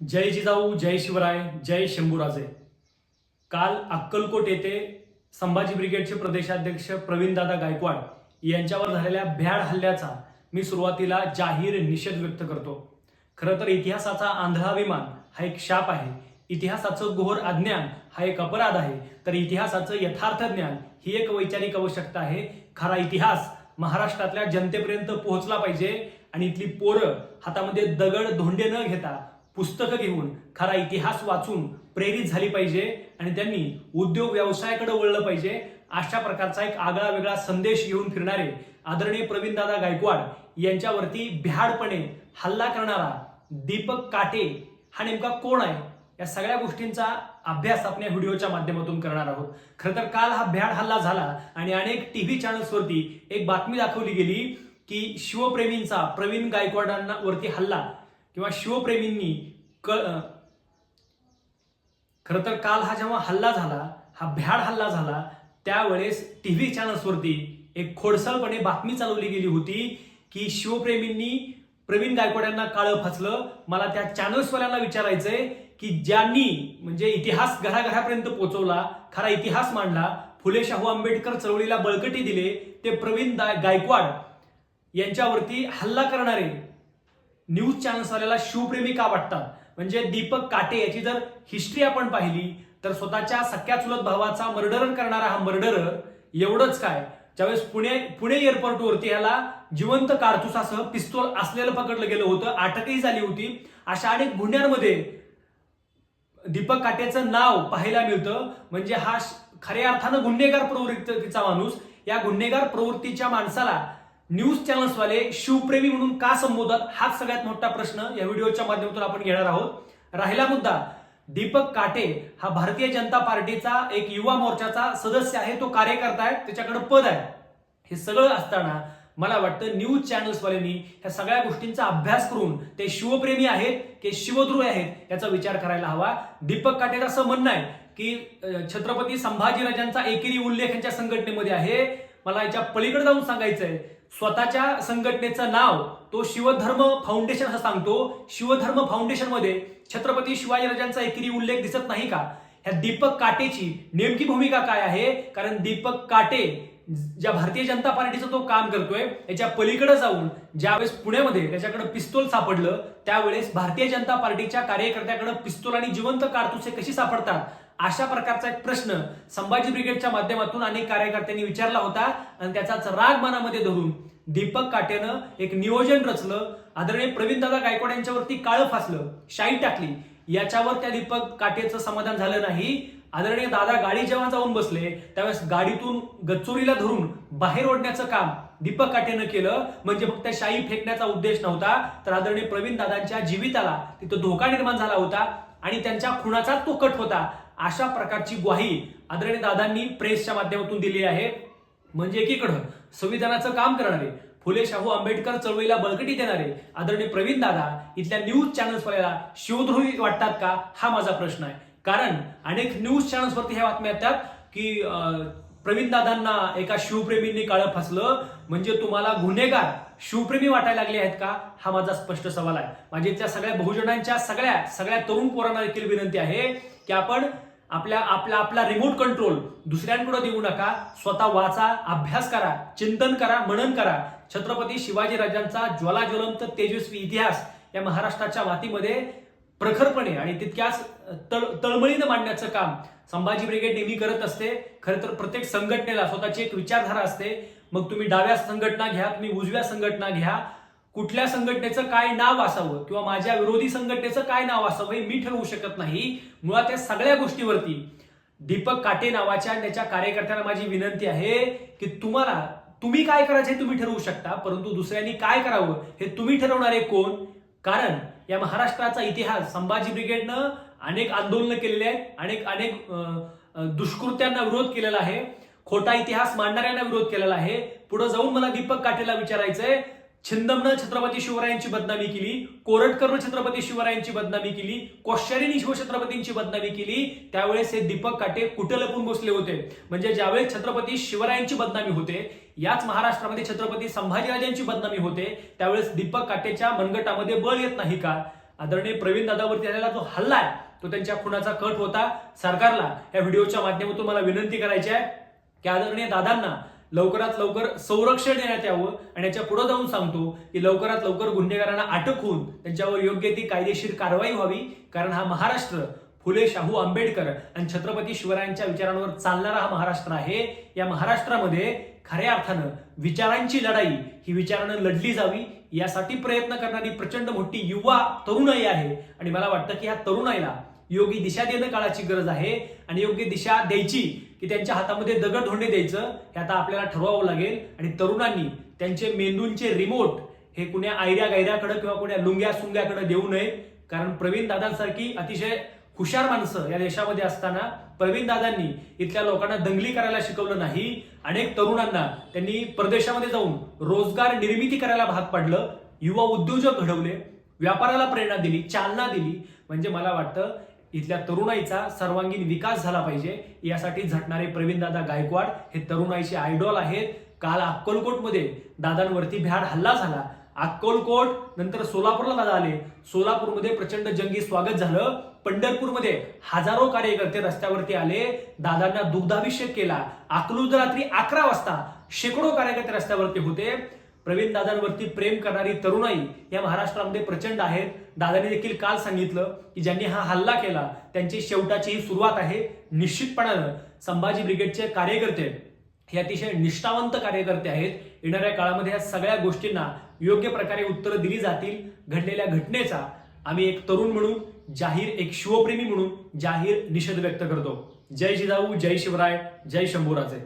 जय जिजाऊ जय शिवराय जय शंभूराजे. काल अक्कलकोट येथे संभाजी ब्रिगेडचे प्रदेशाध्यक्ष प्रवीणदादा गायकवाड यांच्यावर झालेल्या भ्याड हल्ल्याचा मी सुरुवातीला जाहीर निषेध व्यक्त करतो. खरं तर इतिहासाचा आंधळाभिमान हा एक शाप आहे. इतिहासाचं घोर अज्ञान हा एक अपराध आहे. तर इतिहासाचं यथार्थ ज्ञान ही एक वैचारिक आवश्यकता आहे. खरा इतिहास महाराष्ट्रातल्या जनतेपर्यंत पोहोचला पाहिजे आणि इथली पोरं हातामध्ये दगड धोंडे न घेता पुस्तकं घेऊन खरा इतिहास वाचून प्रेरित झाली पाहिजे आणि त्यांनी उद्योग व्यवसायाकडे वळलं पाहिजे अशा प्रकारचा एक आगळा वेगळा संदेश घेऊन फिरणारे आदरणीय प्रवीणदादा गायकवाड यांच्यावरती भ्याडपणे हल्ला करणारा दीपक काटे हा नेमका कोण आहे? या सगळ्या गोष्टींचा अभ्यास आपण या व्हिडिओच्या माध्यमातून करणार आहोत. खरं तर काल हा भ्याड हल्ला झाला आणि अनेक टीव्ही चॅनल्सवरती एक बातमी दाखवली गेली की शिवप्रेमींचा प्रवीण गायकवाडांना वरती हल्ला किंवा शिवप्रेमींनी क खरं तर काल हा जेव्हा हल्ला झाला हा भ्याड हल्ला झाला त्यावेळेस टीव्ही चॅनल्सवरती एक खोडसळपणे बातमी चालवली गेली होती की शिवप्रेमींनी प्रवीण गायकवाड यांना काळं फाचलं मला त्या चॅनल्सवाल्यांना विचारायचंय की ज्यांनी म्हणजे इतिहास घराघरापर्यंत पोहोचवला खरा इतिहास मांडला फुले शाहू आंबेडकर चळवळीला बळकटी दिले ते प्रवीण गायकवाड यांच्यावरती हल्ला करणारे न्यूज चॅनल्सवाल्याला शिवप्रेमी का वाटतात? म्हणजे दीपक काटे याची जर हिस्ट्री आपण पाहिली तर स्वतःच्या सख्या चुलत भावाचा मर्डर करणारा हा मर्डरर एवढंच काय? ज्यावेळेस पुणे पुणे एअरपोर्टवरती याला जिवंत कारतुसासह पिस्तोल असलेलं पकडलं गेलं होतं अटकही झाली होती. अशा अनेक गुन्ह्यांमध्ये दीपक काटेचं नाव पाहायला मिळतं. म्हणजे हा खऱ्या अर्थानं गुन्हेगार प्रवृत्तीचा माणूस या गुन्हेगार प्रवृत्तीच्या माणसाला न्यूज चॅनल्सवाले शिवप्रेमी म्हणून का संबोधतात हाच सगळ्यात मोठा प्रश्न या व्हिडिओच्या माध्यमातून आपण घेणार आहोत. राहिला मुद्दा दीपक काटे हा भारतीय जनता पार्टीचा एक युवा मोर्चाचा सदस्य आहे तो कार्यकर्ता आहे त्याच्याकडे पद आहे. हे सगळं असताना मला वाटतं न्यूज चॅनल्सवाल्यांनी ह्या सगळ्या गोष्टींचा अभ्यास करून ते शिवप्रेमी आहेत की शिवद्रोही आहेत याचा विचार करायला हवा. दीपक काटेचं असं म्हणणं आहे की छत्रपती संभाजीराजांचा एकेरी उल्लेख यांच्या संघटनेमध्ये आहे. मला याच्या पलीकडे जाऊन सांगायचंय. स्वतःच्या संघटनेचं नाव तो शिवधर्म फाउंडेशन असं सांगतो. शिवधर्म फाउंडेशनमध्ये छत्रपती शिवाजीराजांचा एकेरी उल्लेख दिसत नाही का? ह्या दीपक काटेची नेमकी भूमिका काय आहे? कारण दीपक काटे ज्या भारतीय जनता पार्टीचं तो काम करतोय याच्या पलीकडे जाऊन ज्यावेळेस पुण्यामध्ये त्याच्याकडे पिस्तोल सापडलं त्यावेळेस भारतीय जनता पार्टीच्या कार्यकर्त्याकडे पिस्तोल आणि जिवंत कारतुसे कशी सापडतात? अशा प्रकारचा एक प्रश्न संभाजी ब्रिगेडच्या माध्यमातून अनेक कार्यकर्त्यांनी विचारला होता आणि त्याचाच राग मनामध्ये धरून दीपक काटेनं एक नियोजन रचलं. आदरणीय प्रवीणदादा गायकवाड यांच्यावरती काळं फासलं शाई टाकली. याच्यावर त्या दीपक काटेचं समाधान झालं नाही. आदरणीय दादा गाडी जेव्हा जाऊन बसले त्यावेळेस गाडीतून गच्चोरीला धरून बाहेर ओढण्याचं काम दीपक काटेनं केलं. म्हणजे फक्त शाई फेकण्याचा उद्देश नव्हता तर आदरणीय प्रवीण दादांच्या जीविताला तिथं धोका निर्माण झाला होता आणि त्यांच्या खुणाचा तो कट होता. अशा प्रकारची ग्वाही आदरणीय दादांनी प्रेसच्या माध्यमातून दिली आहे. म्हणजे एकीकडं संविधानाचं काम करणारे फुले शाहू आंबेडकर चळवळीला बळकटी देणारे आदरणीय प्रवीण दादा इथल्या न्यूज चॅनल्सवाल्याला शिवद्रोही वाटतात का? हा माझा प्रश्न आहे. कारण अनेक न्यूज चॅनल्सवरती ह्या बातम्या येतात की प्रवीण दादांना एका शिवप्रेमींनी काळं फसलं. म्हणजे तुम्हाला गुन्हेगार शिवप्रेमी वाटायला लागले आहेत का? हा माझा स्पष्ट सवाल आहे. म्हणजे त्या सगळ्या बहुजनांच्या सगळ्या सगळ्या तरुण पोरांना देखील विनंती आहे. की आपण आपल्या आपला आपला रिमोट कंट्रोल दुसऱ्यांकडे देऊ नका. स्वतः वाचा अभ्यास करा चिंतन करा मनन करा. छत्रपती शिवाजी राजांचा ज्वलाज्वलंत तेजस्वी इतिहास या महाराष्ट्राच्या मातीमध्ये प्रखरपणे आणि तितक्याच तळ तळमळीनं मांडण्याचं काम संभाजी ब्रिगेड नेहमी करत असते. खरं तर प्रत्येक संघटनेला स्वतःची एक विचारधारा असते. मग तुम्ही डाव्या संघटना घ्या तुम्ही उजव्या संघटना घ्या. कुठल्या संघटनेचं काय नाव असावं किंवा माझ्या विरोधी संघटनेचं काय नाव असावं हे मी ठरवू शकत नाही. मुळात या सगळ्या गोष्टीवरती दीपक काटे नावाच्या त्याच्या कार्यकर्त्यांना माझी विनंती आहे की तुम्हाला तुम्ही काय करायचं हे तुम्ही ठरवू शकता परंतु दुसऱ्यांनी काय करावं हे तुम्ही ठरवणारे कोण? कारण या महाराष्ट्राचा इतिहास संभाजी ब्रिगेडनं अनेक आंदोलनं केलेले आहेत अनेक अनेक दुष्कृत्यांना विरोध केलेला आहे खोटा इतिहास मांडणाऱ्यांना विरोध केलेला आहे. पुढे जाऊन मला दीपक काटेला विचारायचंय छिंदमनं छत्रपती शिवरायांची बदनामी केली कोरटकरनं छत्रपती शिवरायांची बदनामी केली कोश्यारीनी शिवछत्रपतींची बदनामी केली त्यावेळेस हे दीपक काटे कुठे लपून बसले होते? म्हणजे ज्यावेळेस छत्रपती शिवरायांची बदनामी होते याच महाराष्ट्रामध्ये छत्रपती संभाजीराजांची बदनामी होते त्यावेळेस दीपक काटेच्या मनगटामध्ये बळ येत नाही का? आदरणीय प्रवीण दादावरती झालेला जो हल्ला आहे तो त्यांच्या खुनाचा कट होता सरकारला. या व्हिडिओच्या माध्यमातून मला विनंती करायची आहे की आदरणीय दादांना लवकरात लवकर संरक्षण देण्यात यावं आणि याच्यापुढे जाऊन सांगतो की लवकरात लवकर गुन्हेगारांना अटक होऊन त्यांच्यावर योग्य ती कायदेशीर कारवाई व्हावी कारण हा महाराष्ट्र फुले शाहू आंबेडकर आणि छत्रपती शिवरायांच्या विचारांवर चालणारा हा महाराष्ट्र आहे. या महाराष्ट्रामध्ये खऱ्या अर्थानं विचारांची लढाई ही विचारानं लढली जावी यासाठी प्रयत्न करणारी प्रचंड मोठी युवा तरुणाई आहे. आणि मला वाटतं की ह्या तरुणाईला योग्य दिशा देणं काळाची गरज आहे आणि योग्य दिशा द्यायची की त्यांच्या हातामध्ये दगड धोंडे द्यायचं हे आता आपल्याला ठरवावं लागेल. आणि तरुणांनी त्यांचे मेंदूंचे रिमोट हे कुण्या आयऱ्या गायऱ्याकडे किंवा कुण्या लुंग्या सुंग्याकडे देऊ नये. कारण प्रवीण दादांसारखी अतिशय हुशार माणसं या देशामध्ये असताना प्रवीण दादांनी इथल्या लोकांना दंगली करायला शिकवलं नाही. अनेक तरुणांना त्यांनी परदेशामध्ये जाऊन रोजगार निर्मिती करायला भाग पाडलं. युवा उद्योजक घडवले व्यापाराला प्रेरणा दिली चालना दिली. म्हणजे मला वाटतं इथल्या तरुणाईचा सर्वांगीण विकास झाला पाहिजे. यासाठी झटणारे प्रवीणदादा गायकवाड हे तरुणाईचे आयडॉल आहेत. काल अक्कलकोटमध्ये दादांवरती भ्याड हल्ला झाला. अक्कलकोट नंतर सोलापूरला दादा आले. सोलापूरमध्ये प्रचंड जंगी स्वागत झालं. पंढरपूरमध्ये हजारो कार्यकर्ते रस्त्यावरती आले. दादांना दुग्धाभिषेक केला. अकलूज रात्री अकरा वाजता शेकडो कार्यकर्ते रस्त्यावरती होते. प्रवीण दादांवरती प्रेम करणारी तरुणाई या महाराष्ट्रामध्ये प्रचंड आहेत. दादांनी देखील काल सांगितलं की ज्यांनी हा हल्ला केला त्यांची शेवटाची ही सुरुवात आहे. निश्चितपणानं संभाजी ब्रिगेडचे कार्यकर्ते हे अतिशय निष्ठावंत कार्यकर्ते आहेत. येणाऱ्या काळामध्ये या सगळ्या गोष्टींना योग्य प्रकारे उत्तरं दिली जातील. घडलेल्या घटनेचा आम्ही एक तरुण म्हणून जाहीर एक शिवप्रेमी म्हणून जाहीर निषेध व्यक्त करतो. जय जिजाऊ जय शिवराय जय शंभूराजे.